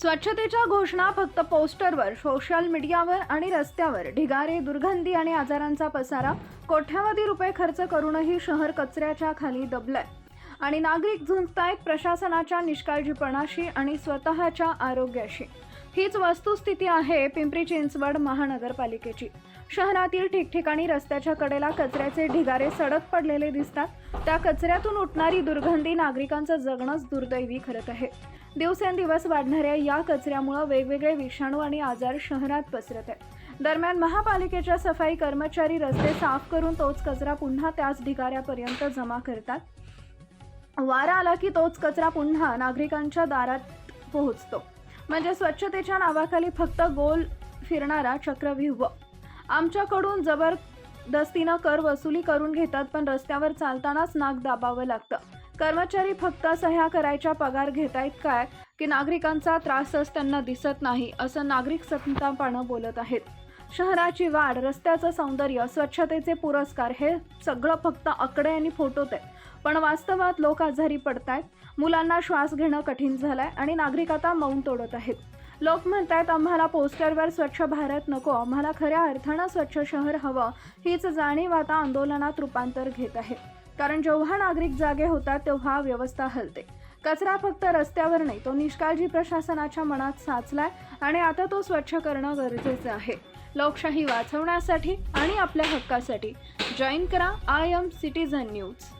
स्वच्छतेच्या घोषणा फक्त पोस्टरवर सोशल मीडियावर आणि रस्त्यावर ढिगारे दुर्गंधी आणि आजारांचा पसारा कोट्यावधी रुपये खर्च करूनही शहर कचऱ्याच्या खाली दबलंय. आणि नागरिक झुंजतायत प्रशासनाच्या निष्काळजीपणाशी आणि स्वतःच्या आरोग्याशी. हीच वस्तुस्थिती आहे पिंपरी चिंचवड महानगरपालिकेची. शहरातील ठिकठिकाणी रस्त्याच्या कडेला कचऱ्याचे ढिगारे सडक पडलेले दिसतात. त्या कचऱ्यातून उठणारी दुर्गंधी नागरिकांचं जगणंच दुर्दैवी ठरत आहे. दिवसेंदिवस वाढणाऱ्या या कचऱ्यामुळे वेगवेगळे विषाणू आणि आजार शहरात पसरत आहेत. दरम्यान महापालिकेच्या सफाई कर्मचारी रस्ते साफ करून तोच कचरा पुन्हा त्याच ढिगाऱ्यापर्यंत जमा करतात. वारा आला की तोच कचरा पुन्हा नागरिकांच्या दारात पोहोचतो. म्हणजे स्वच्छतेच्या नावाखाली फक्त गोल फिरणारा चक्रव्यूह. आमच्याकडून जबरदस्तीनं कर वसुली करून घेतात पण रस्त्यावर चालतानाच नाक दाबावं लागतं. कर्मचारी फक्त सह्या करायच्या पगार घेतायत काय की नागरिकांचा त्रासच त्यांना दिसत नाही असं नागरिक संतापानं बोलत आहेत. शहराची वाढ रस्त्याचं सौंदर्य स्वच्छतेचे पुरस्कार हे सगळं फक्त आकडे आणि फोटोत आहे पण वास्तवात लोक आजारी पडतायत. मुलांना श्वास घेणं कठीण झालंय आणि नागरिक आता मौन तोडत आहेत. लोक म्हणतायत आम्हाला पोस्टरवर स्वच्छ भारत नको. आम्हाला खऱ्या अर्थानं स्वच्छ शहर हवं. हीच जाणीव आता आंदोलनात रूपांतर घेत आहे. कारण जेव्हा नागरिक जागे होतात तेव्हा व्यवस्था हलते. कचरा फक्त रस्त्यावर नाही तो निष्काळजी प्रशासनाच्या मनात साचलाय आणि आता तो स्वच्छ करणं गरजेचं आहे. लोकशाही वाचवण्यासाठी आणि आपल्या हक्कासाठी. जॉईन करा आय एम सिटीझन न्यूज.